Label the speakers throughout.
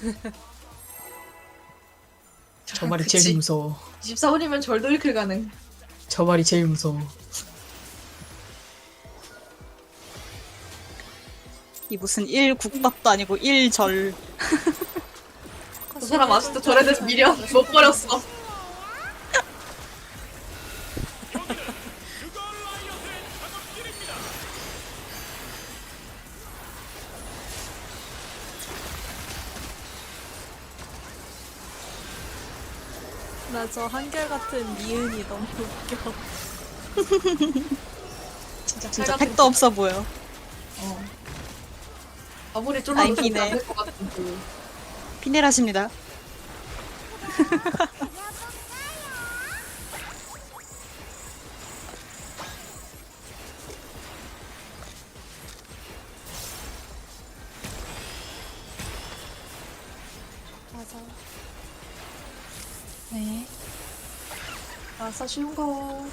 Speaker 1: 저 말이
Speaker 2: 그치.
Speaker 1: 제일 무서워.
Speaker 2: 24분이면 절도 이클 가능.
Speaker 1: 저 말이 제일 무서워.
Speaker 3: 이 무슨 일 국밥도 아니고 일절
Speaker 2: 그 사람 아직도 절에 대해서 미련 못 버렸어.
Speaker 4: 나저 한결같은 미은이 너무 웃겨.
Speaker 2: 진짜
Speaker 3: 진짜
Speaker 2: 칼같은
Speaker 3: 택도 없어 보여.
Speaker 2: 어. 아무리 쫄라도
Speaker 3: 아이기네.
Speaker 2: 절대 안될 것 같은 그.
Speaker 3: 피넬하십니다.
Speaker 2: 아싸 쉬운 거.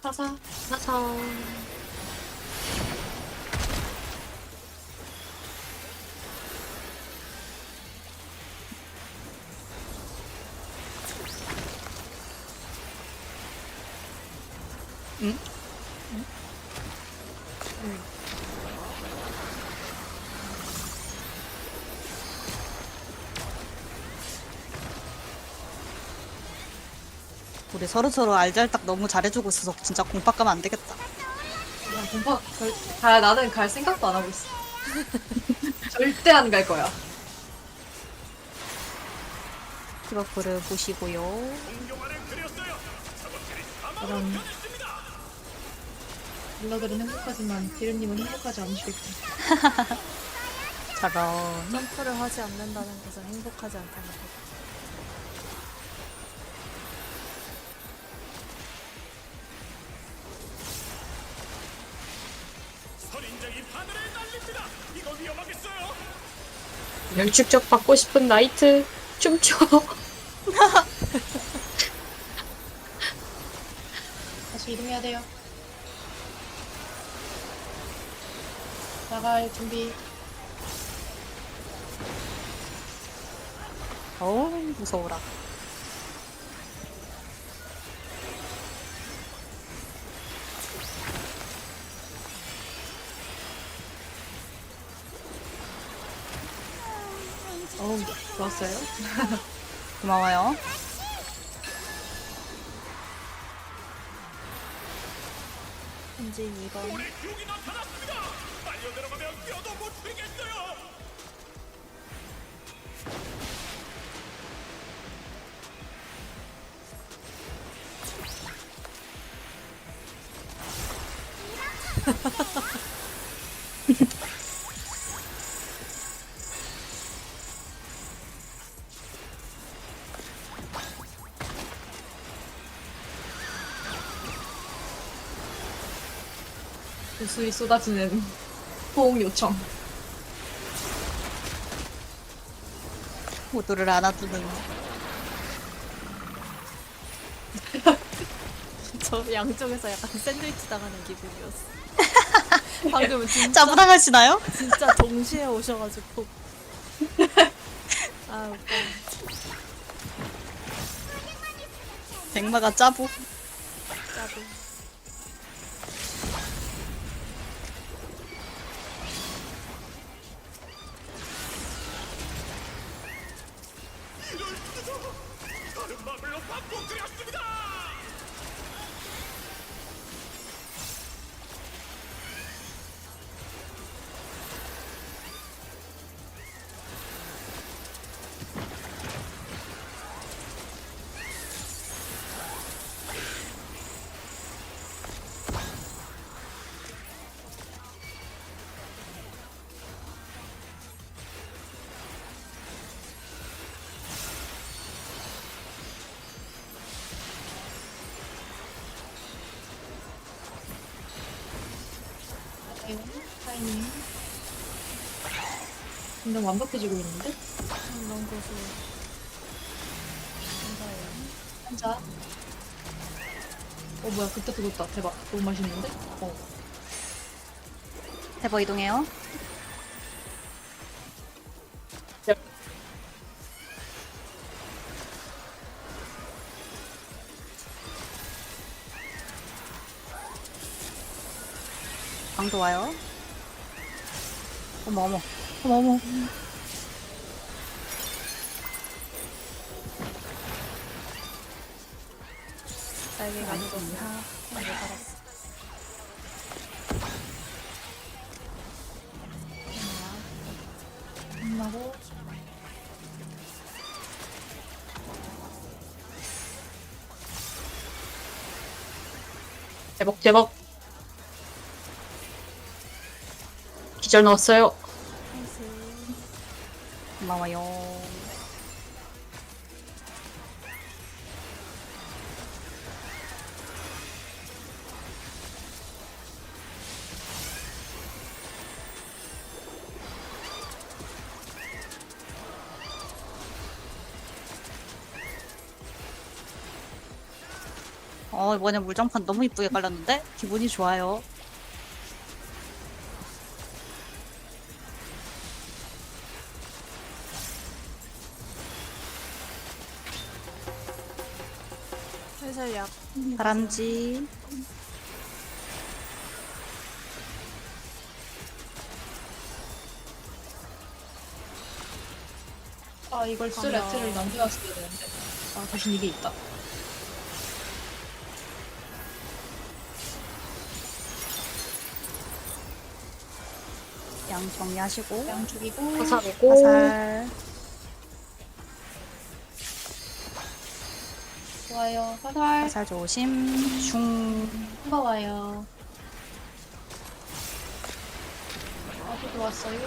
Speaker 2: 사사.
Speaker 1: 사사.
Speaker 3: 우리 서로 서로 알잘딱 너무 잘해주고 있어서 진짜 공팍 가면 안 되겠다.
Speaker 2: 그냥 공파 갈, 갈, 나는 갈 생각도 안 하고 있어. 절대 안 갈 거야.
Speaker 3: 트러플을 보시고요.
Speaker 2: 그럼 딜러들은 행복하지만 디르님은 행복하지 않으시겠죠.
Speaker 3: 저런.
Speaker 4: 점프를 하지 않는다는 것은 행복하지 않다는 것.
Speaker 1: 멸축적 받고 싶은 나이트 춤춰.
Speaker 2: 다시 이동해야 돼요. 나갈 준비.
Speaker 3: 어우 무서워라.
Speaker 2: 어우, 좋았어요.
Speaker 3: 고마워요.
Speaker 4: 현진 2번.
Speaker 2: 우수히 쏟아지는 호응 요청.
Speaker 3: 모두를 안아주는.
Speaker 4: 저 양쪽에서 약간 샌드위치 당하는 기분이었어. 방금 진짜
Speaker 3: 짜부당하시나요?
Speaker 4: 진짜 동시에 오셔가지고. 아 웃겨.
Speaker 3: 백마가 짜부.
Speaker 4: 짜 도.
Speaker 2: 네, 점점 완벽해지고 있는데?
Speaker 4: 음, 너무 고소. 감사해요.
Speaker 2: 한자. 어 뭐야 그때 그거다 대박 너무 맛있는데? 어
Speaker 3: 대버 이동해요. 방도 와요. 어머 어머 어머 어머.
Speaker 4: 날개가 아니었나? 날개 달았어.
Speaker 2: 끝나고
Speaker 1: 대박 대박. 기절 넣었어요.
Speaker 3: 고마워요. 어, 이번에 물장판 너무 이쁘게 깔렸는데? 기분이 좋아요.
Speaker 4: 슬슬 약.
Speaker 3: 다람쥐.
Speaker 2: 아 이걸 쓸
Speaker 4: 아마-
Speaker 2: 레트를 남겨놨어야 되는데 아 대신 이게 있다
Speaker 3: 양 정리하시고.
Speaker 2: 양 죽이고
Speaker 1: 화살이고.
Speaker 3: 화살.
Speaker 2: 좋아요 화살
Speaker 3: 화살 조심. 중.
Speaker 2: 반가워요 아주 좋았어요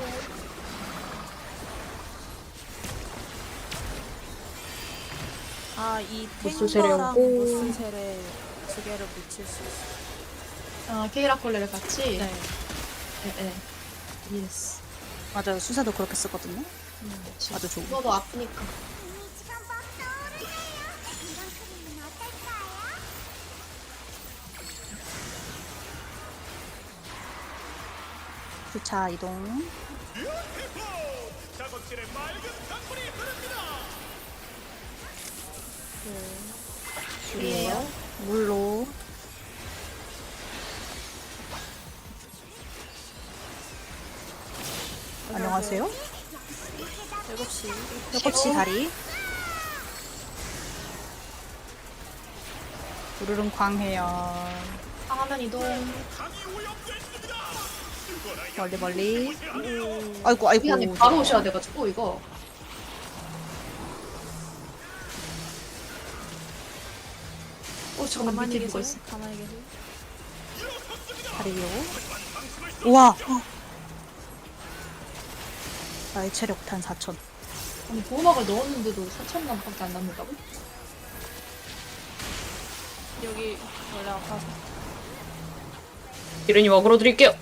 Speaker 4: 아, 이 탱거랑
Speaker 1: 오고.
Speaker 4: 무스세레 두 개를 붙일 수 있어.
Speaker 2: 아 케이라 콜레를 같이
Speaker 4: 네.
Speaker 2: 네, 네. 예스
Speaker 3: 맞아요. 수세도 그렇게 쓰거든요.
Speaker 2: 음,
Speaker 3: 아주 좋은.
Speaker 2: 죽어도 아프니까
Speaker 3: 주차 이동.
Speaker 2: 줄이에요
Speaker 3: 물로. 안녕하세요.
Speaker 4: 7시.
Speaker 3: 7시 다리. 우르릉 광해요.
Speaker 2: 화면 이동
Speaker 3: 멀리 멀리. 아이고 아이고.
Speaker 2: 미안해 바로 오셔야 돼가지고 이거 어 잠깐만
Speaker 4: 가만히
Speaker 2: 밑에 누가
Speaker 4: 계세요.
Speaker 2: 있어
Speaker 4: 가만히 계세요.
Speaker 3: 다리요. 우와. 나의 체력탄 4천.
Speaker 2: 아니 보호막을 넣었는데도 4천만 밖에 안 남는다고?
Speaker 4: 여기 원래 아파서.
Speaker 1: 이른이 먹으러 드릴게요.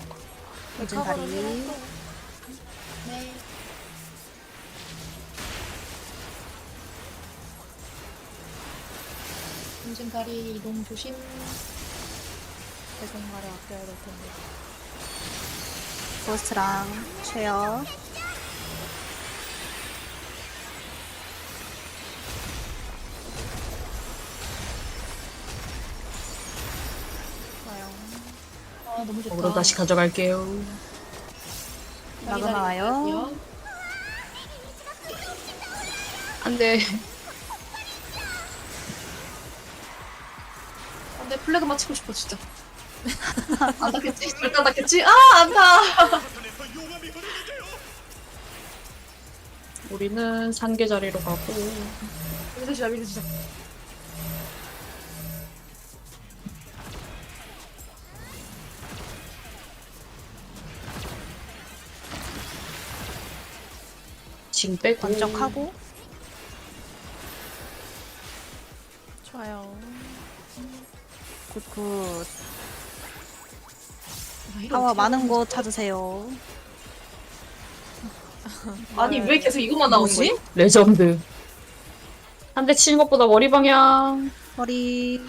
Speaker 4: 메카버를
Speaker 3: 다리.
Speaker 2: 네 인증 다리 이동 조심
Speaker 4: 대성말에 아껴야 될 텐데.
Speaker 3: 고스트랑 최어.
Speaker 2: 아 너무 좋다
Speaker 1: 먹으러 다시 가져갈게요.
Speaker 2: 다리,
Speaker 3: 마그마
Speaker 2: 다리
Speaker 3: 와요.
Speaker 2: 갈게요.
Speaker 1: 안돼.
Speaker 2: 아, 내 플래그 맞추고 싶어 진짜 안 닿겠지? 절대 안 닿겠지? 아 안다
Speaker 1: 우리는 산계 자리로 가고.
Speaker 2: 여기서 시작 여기서 시작
Speaker 1: 징 빼고.
Speaker 3: 번쩍하고.
Speaker 4: 좋아요.
Speaker 3: 굿굿.
Speaker 2: 아, 이거
Speaker 3: 파워
Speaker 2: 어떻게
Speaker 3: 많은
Speaker 2: 거지?
Speaker 3: 찾으세요.
Speaker 2: 아니 왜 계속 이것만 나오는 거지?
Speaker 1: 레전드. 한 대 치는 것보다 머리 방향.
Speaker 3: 머리.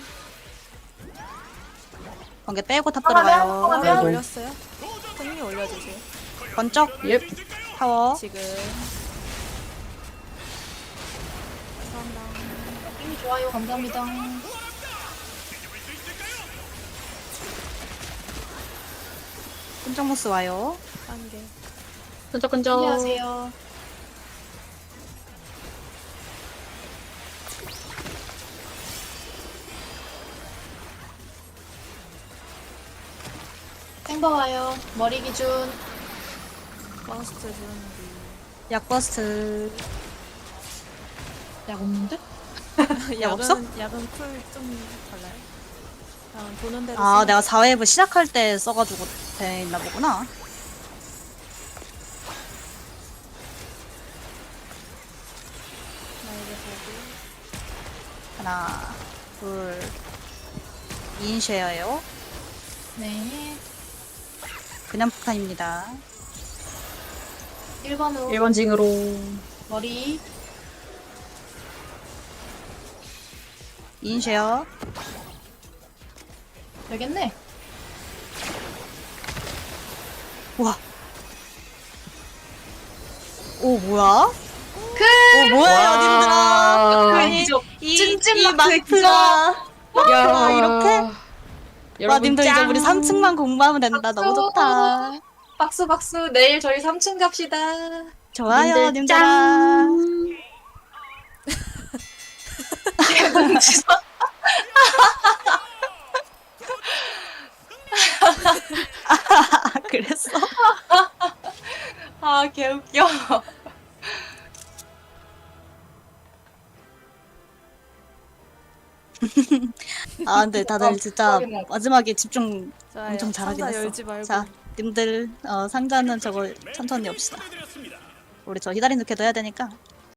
Speaker 3: 번개 빼고 탑 들어가요.
Speaker 1: 아이고.
Speaker 4: 올렸어요? 손님 올려주세요.
Speaker 3: 번쩍
Speaker 1: 예.
Speaker 3: 타워.
Speaker 4: 지금.
Speaker 2: 좋아요. 감사합니다.
Speaker 3: 끈적모스 와요.
Speaker 4: 단계.
Speaker 1: 끈적끈적.
Speaker 2: 안녕하세요. 땡버 와요. 머리 기준.
Speaker 4: 버스트 준비.
Speaker 3: 약버스트.
Speaker 2: 약 없는데?
Speaker 3: 약 없어?
Speaker 4: 약은, 약은 쿨좀 달라요. 약은 도는 대로.
Speaker 3: 아
Speaker 4: 쓰면
Speaker 3: 내가 4웨브 시작할 때 써가지고 돼 있나 보구나.
Speaker 4: 나에게 보고.
Speaker 3: 하나, 둘, 2인 쉐어예요.
Speaker 2: 네.
Speaker 3: 그냥 폭탄입니다.
Speaker 2: 1번으로
Speaker 1: 1번 징으로.
Speaker 2: 머리.
Speaker 3: 인 쉐어.
Speaker 2: 되겠네.
Speaker 3: 와. 오 뭐야?
Speaker 2: 그
Speaker 3: 오 뭐야 님들아.
Speaker 2: 기적.
Speaker 3: 이, 이
Speaker 2: 마크
Speaker 3: 마크가.
Speaker 1: 야.
Speaker 3: 와, 이렇게? 와
Speaker 1: 여러분
Speaker 3: 님들 이제
Speaker 1: 짱.
Speaker 3: 우리 3층만 공부하면 된다. 너무. 좋다.
Speaker 2: 박수 박수. 내일 저희 3층 갑시다.
Speaker 3: 좋아요
Speaker 1: 님들
Speaker 3: 님들아.
Speaker 1: 짱.
Speaker 3: 아 그랬어?
Speaker 2: 아 개웃겨.
Speaker 3: 아 근데 다들 진짜
Speaker 2: 소리나.
Speaker 3: 마지막에 집중
Speaker 4: 좋아요.
Speaker 3: 엄청 잘하긴
Speaker 4: 상자
Speaker 3: 했어.
Speaker 4: 열지 말고.
Speaker 3: 자, 님들 어, 상자는 저거 천천히 엽시다. 우리 저 히다리 누케도 해야 되니까